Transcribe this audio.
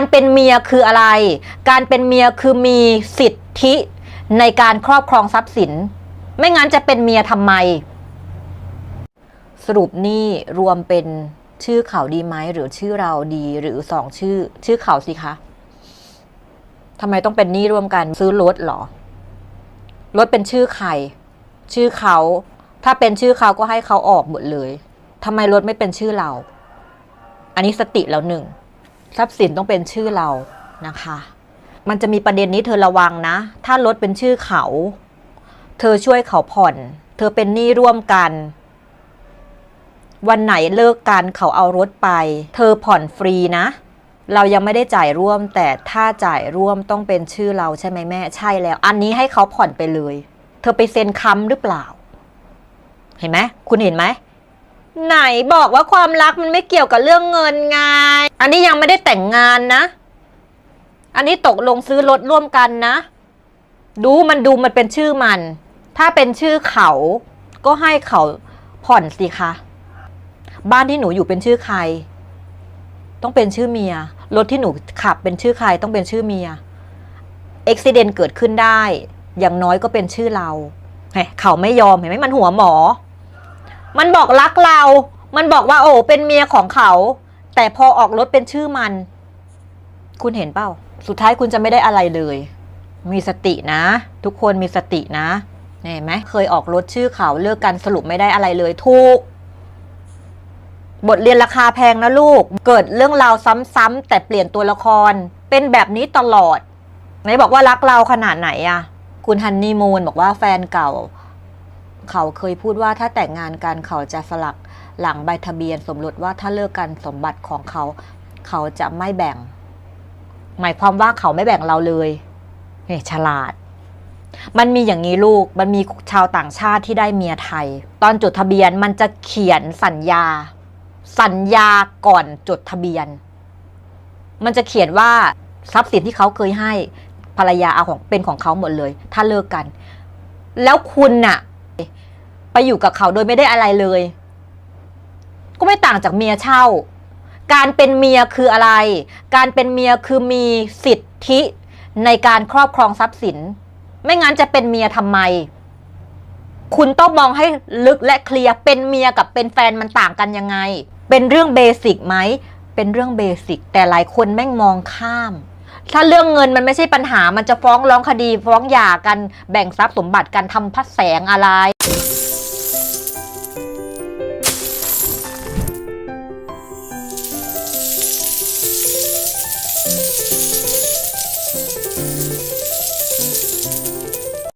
การเป็นเมียคืออะไร การเป็นเมียคือมีสิทธิในการครอบครองทรัพย์สิน ไม่งั้นจะเป็นเมียทำไม สรุปนี่รวมเป็นชื่อเขาดีไหมหรือชื่อเราดีหรือสองชื่อ ชื่อเขาสิคะทำไมต้องเป็นหนี้ร่วมกันซื้อรถหรอรถเป็นชื่อใคร ชื่อเขา ถ้าเป็นชื่อเขาก็ให้เขาออกหมดเลยทำไมรถไม่เป็นชื่อเรา อันนี้สติแล้วหนึ่ง ทรัพย์สินต้องเป็นชื่อเรานะคะ มันจะมีประเด็นนี้เธอระวังนะ ถ้ารถเป็นชื่อเขา เธอช่วยเขาผ่อน เธอเป็นหนี้ร่วมกัน วันไหนเลิกกันเขาเอารถไป เธอผ่อนฟรีนะ เรายังไม่ได้จ่ายร่วม แต่ถ้าจ่ายร่วมต้องเป็นชื่อเราใช่ไหมแม่ ใช่แล้ว อันนี้ให้เขาผ่อนไปเลย เธอไปเซ็นค้ำหรือเปล่า เห็นไหมคุณเห็นไหม ไหนบอกว่าความรักมันไม่เกี่ยวกับเรื่องเงินไง อันนี้ยังไม่ได้แต่งงานนะ อันนี้ตกลงซื้อรถร่วมกันนะ ดูมันดูมันเป็นชื่อมัน ถ้าเป็นชื่อเขา ก็ให้เขาผ่อนสิคะ บ้านที่หนูอยู่เป็นชื่อใคร ต้องเป็นชื่อเมีย รถที่หนูขับเป็นชื่อใครต้องเป็นชื่อเมียอุบิเหตุเกิดขึ้นได้ อย่างน้อยก็เป็นชื่อเราเฮ้ยเขาไม่ยอมเห็นไหมมันหัวหมอ มันบอกรักเรา มันบอกว่าโอ้เป็นเมียของเขา แต่พอออกรถเป็นชื่อมัน คุณเห็นเปล่า สุดท้ายคุณจะไม่ได้อะไรเลย มีสตินะ ทุกคนมีสตินะเห็นไหมเคยออกรถชื่อเขาเลิกกันสรุปไม่ได้อะไรเลยถูกบทเรียนราคาแพงนะลูก เกิดเรื่องราวซ้ำๆแต่เปลี่ยนตัวละคร เป็นแบบนี้ตลอดไหนบอกว่ารักเราขนาดไหนอะคุณฮันนี่มูนบอกว่าแฟนเก่า เขาเคยพูดว่าถ้าแต่งงานกันเขาจะสลักหลังใบทะเบียนสมรสว่าถ้าเลิกกันสมบัติของเขา เขาจะไม่แบ่ง หมายความว่าเขาไม่แบ่งเราเลยเฮ้ยฉลาด มันมีอย่างนี้ลูกมันมีชาวต่างชาติที่ได้เมียไทย ตอนจดทะเบียนมันจะเขียนสัญญา สัญญาก่อนจดทะเบียน มันจะเขียนว่าทรัพย์สินที่เขาเคยให้ภรรยาเอาของเป็นของเขาหมดเลย ถ้าเลิกกัน แล้วคุณน่ะ ไปอยู่กับเขาโดยไม่ได้อะไรเลย ก็ไม่ต่างจากเมียเช่า การเป็นเมียคืออะไร การเป็นเมียคือมีสิทธิในการครอบครองทรัพย์สิน ไม่งั้นจะเป็นเมียทำไม คุณต้องมองให้ลึกและเคลียร์เป็นเมียกับเป็นแฟนมันต่างกันยังไง เป็นเรื่องเบสิกไหมเป็นเรื่องเบสิกแต่หลายคนแม่งมองข้าม ถ้าเรื่องเงินมันไม่ใช่ปัญหามันจะฟ้องร้องคดีฟ้องหย่ากันแบ่งทรัพย์สมบัติกันทำพัดแสงอะไร